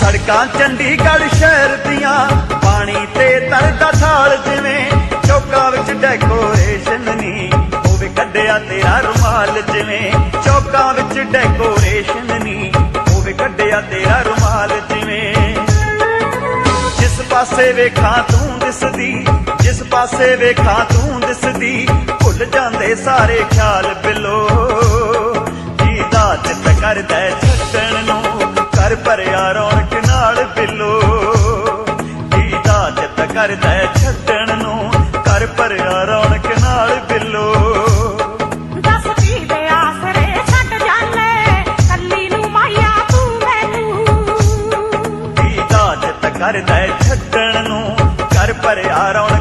ਸੜਕਾਂ ਚੰਡੀਗੜ੍ਹ ਸ਼ਹਿਰ ਦੀਆਂ, ਪਾਣੀ ਤੇ ਤਰਦਾ ਥਾਲ ਜਿਵੇਂ ਚੌਕਾਂ ਵਿੱਚ ਡੈਕੋਰੇਸ਼ਨ ਨਹੀਂ ਹੋਵੇ ਕੱਢਿਆ ਤੇਰਾ ਰੁਮਾਲ ਜਿਵੇਂ ਚੌਕਾਂ ਵਿੱਚ ਡੈਕੋਰੇਸ਼ਨ ਨਹੀਂ ਹੋਵੇ ਕੱਢਿਆ ਤੇਰਾ ਰੁਮਾਲ ਜਿਵੇਂ। ਜਿਸ ਪਾਸੇ ਵੇਖਾਂ ਤੂੰ ਦਿਸਦੀ, ਜਿਸ ਪਾਸੇ ਵੇਖਾਂ ਤੂੰ ਦਿਸਦੀ, ਭੁੱਲ ਜਾਂਦੇ ਸਾਰੇ ਖਿਆਲ ਬਿਲੋ। ਜੀਦਾ ਚਿੱਤ ਕਰਦਾ ਛੱਡਣ ਨੂੰ। ਕਰ ਭਰਿਆ ਰੌਣਕ ਨਾਲ ਬਿਲੋ। ਜੀਦਾ ਚਿੱਤ ਕਰਦਾ ਹੈ ਛੱਡਣ ਨੂੰ ਕਰ ਭਰਿਆ ਰੌਣਕ ਨਾਲ ਬਿਲੋ। ਕੀ ਕਰਦਾ ਛੱਡਣ ਨੂੰ ਕਰ ਭਰਿਆ ਰੌਣਕ